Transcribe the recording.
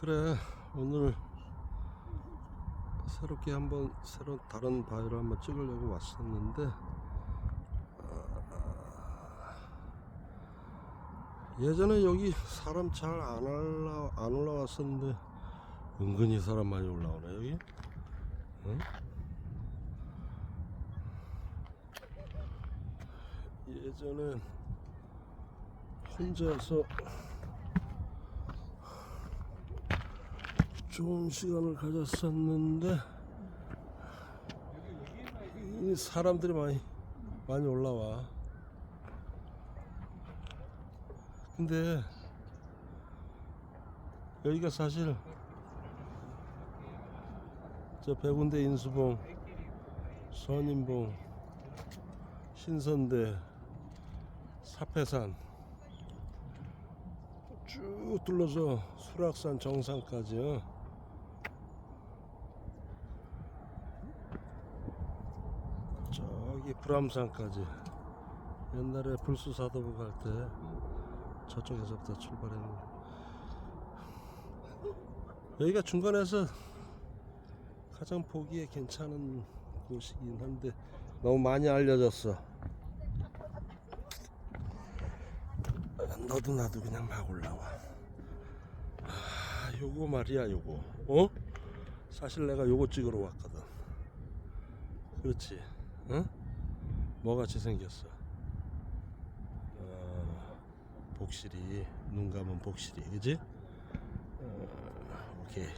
그래 오늘 새롭게 한번 새로 다른 바위를 한번 찍으려고 왔었는데 아, 예전에 여기 사람 잘 안 올라 안 올라왔었는데 은근히 사람 많이 올라오네 여기. 응? 예전엔 혼자서 좋은 시간을 가졌었는데 이 사람들이 많이 많이 올라와. 근데 여기가 사실 저 백운대 인수봉, 선인봉, 신선대, 사패산 쭉 둘러서 수락산 정상까지요. 저기 불암산까지. 옛날에 불수사도부 갈 때 저쪽에서부터 출발했는데 여기가 중간에서 가장 보기에 괜찮은 곳이긴 한데 너무 많이 알려졌어. 너도 나도 그냥 막 올라와. 아 요거 말이야 요거. 어? 사실 내가 요거 찍으러 왔거든. 그렇지. 응? 뭐같이 생겼어 어, 복실이 눈 감은 복실이 그지? 어, 오케이